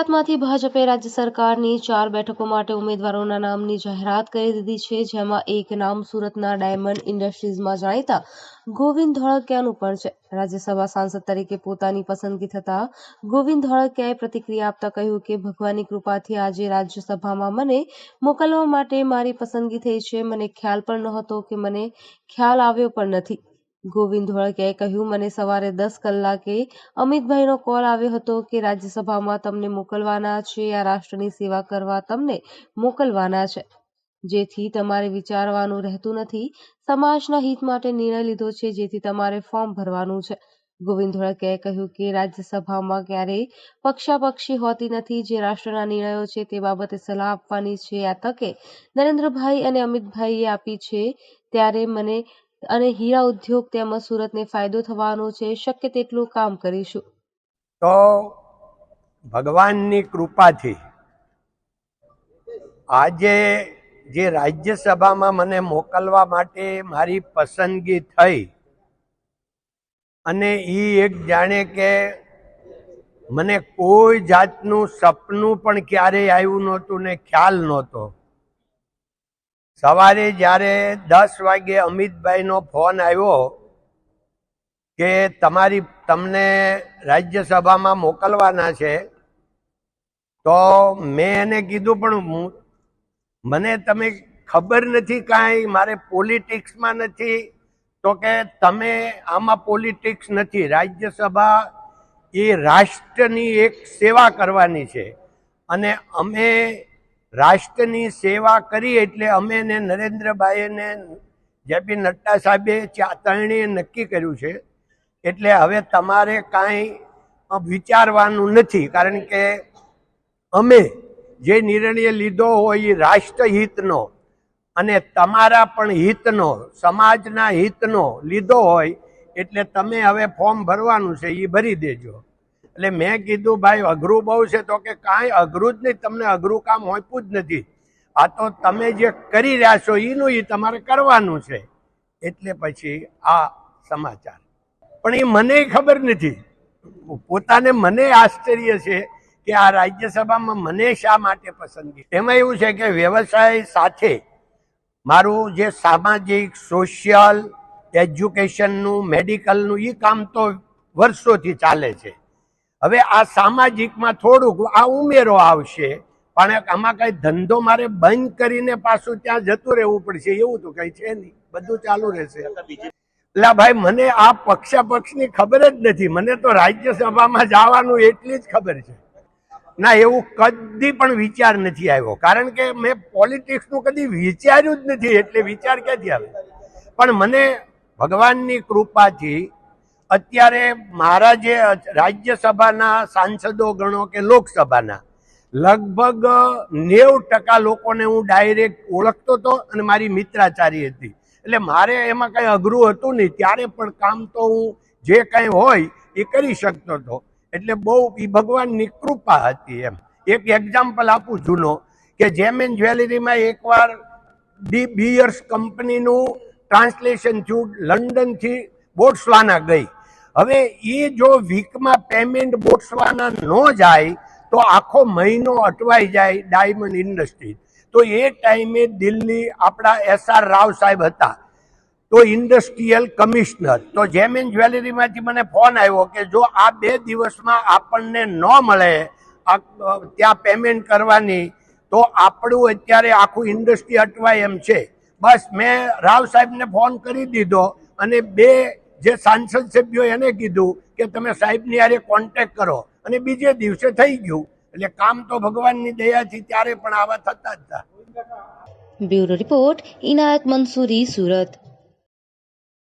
ગુજરાતમાંથી ભાજપે રાજ્ય સરકારની ચાર બેઠકો માટે ઉમેદવારોના નામની જાહેરાત કરી દીધી છે, જેમાં એક નામ સુરતના ડાયમંડ ઇન્ડસ્ટ્રીઝમાં જાણીતા ગોવિંદ ધોળકિયાનું પણ છે. રાજ્યસભા સાંસદ તરીકે પોતાની પસંદગી થતા ગોવિંદ ધોળકિયાએ પ્રતિક્રિયા આપતા કહ્યું કે, ભગવાનની કૃપાથી આજે રાજ્યસભામાં મને મોકલવા માટે મારી પસંદગી થઈ છે. મને ખ્યાલ પણ નહોતો કે મને ખ્યાલ આવ્યો પણ નથી. ગોવિંદ ધોળકિયાએ કહ્યું, મને સવારે દસ કલાકે અમિતભાઈનો કોલ આવ્યો હતો કે રાજ્યસભામાં તમને મોકલવાના છે, આ રાષ્ટ્રની સેવા કરવા તમને મોકલવાના છે. જેથી તમારે વિચારવાનું રહેતું નથી. સમાજના હિત માટે નિર્ણય લીધો છે, જેથી તમારે ફોર્મ ભરવાનું છે. ગોવિંદ ધોળકિયાએ કહ્યું કે રાજ્યસભામાં ક્યારેય પક્ષાપક્ષી હોતી નથી. જે રાષ્ટ્રના નિર્ણયો છે તે બાબતે સલાહ આપવાની છે આ તકે નરેન્દ્રભાઈ અને અમિતભાઈએ આપી છે. ત્યારે મને અને હીરા ઉદ્યોગ તેમજ સુરતને ફાયદો થવાનો છે, શક્ય તેટલું કામ કરીશું. તો ભગવાનની કૃપાથી આજે જે રાજ્યસભામાં મને મોકલવા માટે મારી પસંદગી થઈ અને એ એક જાણે કે મને કોઈ જાતનું સપનું પણ ક્યારેય આવ્યું નહોતું ને ખ્યાલ નહોતો. સવારે જ્યારે દસ વાગે અમિતભાઈનો ફોન આવ્યો કે તમારી, તમને રાજ્યસભામાં મોકલવાના છે, તો મેં એને કીધું, પણ મને તમે ખબર નથી કાંઈ, મારે પોલિટિક્સમાં નથી. તો કે, તમે આમાં પોલિટિક્સ નથી, રાજ્યસભા એ રાષ્ટ્રની એક સેવા કરવાની છે. અને અમે રાષ્ટ્રની સેવા કરી એટલે અમે ને નરેન્દ્રભાઈ ને જેપી નડ્ડા સાહેબે ચાતરણીએ નક્કી કર્યું છે, એટલે હવે તમારે કાંઈ વિચારવાનું નથી. કારણ કે અમે જે નિર્ણય લીધો હોય એ રાષ્ટ્રહિતનો અને તમારા પણ હિતનો, સમાજના હિતનો લીધો હોય, એટલે તમે હવે ફોર્મ ભરવાનું છે, એ ભરી દેજો. એટલે મેં કીધું, ભાઈ, અઘરું બહુ છે. તો કે, કાંઈ અઘરું જ નહીં, તમને અઘરું કામ હોઈપું જ નથી. આ તો તમે જે કરી રહ્યા છો એનું એ તમારે કરવાનું છે. એટલે પછી આ સમાચાર. પણ એ મને ખબર નથી. પોતાને મને આશ્ચર્ય છે કે આ રાજ્યસભામાં મને શા માટે પસંદગી? એમાં એવું છે કે વ્યવસાય સાથે મારું જે સામાજિક, સોશિયલ, એજ્યુકેશનનું, મેડિકલનું એ કામ તો વર્ષોથી ચાલે છે. હવે આ સામાજિકમાં થોડુંક આ ઉમેરો આવશે, પણ આમાં કઈ ધંધો મારે બંધ કરીને પાછું ત્યાં જતું રહેવું પડશે, એવું તો કઈ છે નહીં. બધું ચાલુ રહેશે. એટલે ભાઈ, મને આ પક્ષાપક્ષની ખબર જ નથી. મને તો રાજ્યસભામાં જવાનું એટલી જ ખબર છે. ના, એવું કદી પણ વિચાર નથી આવ્યો. કારણ કે મેં પોલિટિક્સનું કદી વિચાર્યું જ નથી, એટલે વિચાર ક્યાંથી આવે? પણ મને ભગવાનની કૃપાથી અત્યારે મારા જે રાજ્યસભાના સાંસદો ગણો કે લોકસભાના, લગભગ નેવ ટકા લોકોને હું ડાયરેક્ટ ઓળખતો હતો અને મારી મિત્રાચારી હતી. એટલે મારે એમાં કંઈ અઘરું હતું નહીં, ત્યારે પણ કામ તો હું જે કંઈ હોય એ કરી શકતો હતો. એટલે બહુ એ ભગવાનની કૃપા હતી એમ. એક એક્ઝામ્પલ આપું જૂનો, કે જેમ એન જ્વેલરીમાં એકવાર ડી બિયર્સ કંપનીનું ટ્રાન્સલેશન થયું, લંડનથી બોટ્સવાના ગઈ. હવે એ જો વીકમાં પેમેન્ટ બોટ્સવાના ન જાય, તો આખો મહિનો અટવાઈ જાય ડાયમંડ ઇન્ડસ્ટ્રી તો એ ટાઈમે દિલ્હી આપણા એસઆર રાવ સાહેબ હતા. તો ઇન્ડસ્ટ્રીયલ કમિશનર તો જેમ એન જ્વેલરીમાંથી મને ફોન આવ્યો કે જો આ બે દિવસમાં આપણને ન મળે ત્યાં પેમેન્ટ કરવાની, તો આપણું અત્યારે આખું ઇન્ડસ્ટ્રી અટવાય એમ છે. બસ મેં રાવ સાહેબને ફોન કરી દીધો અને બે જે સાંસદ સભ્યો એને કીધું કે તમે સાહેબની યારે કોન્ટેક કરો. અને બીજે દિવસે થઈ ગયું. એટલે કામ તો ભગવાનની દયાથી ત્યારે પણ આવા થતા જ હતા. Bureau report Inayat Mansuri, Surat.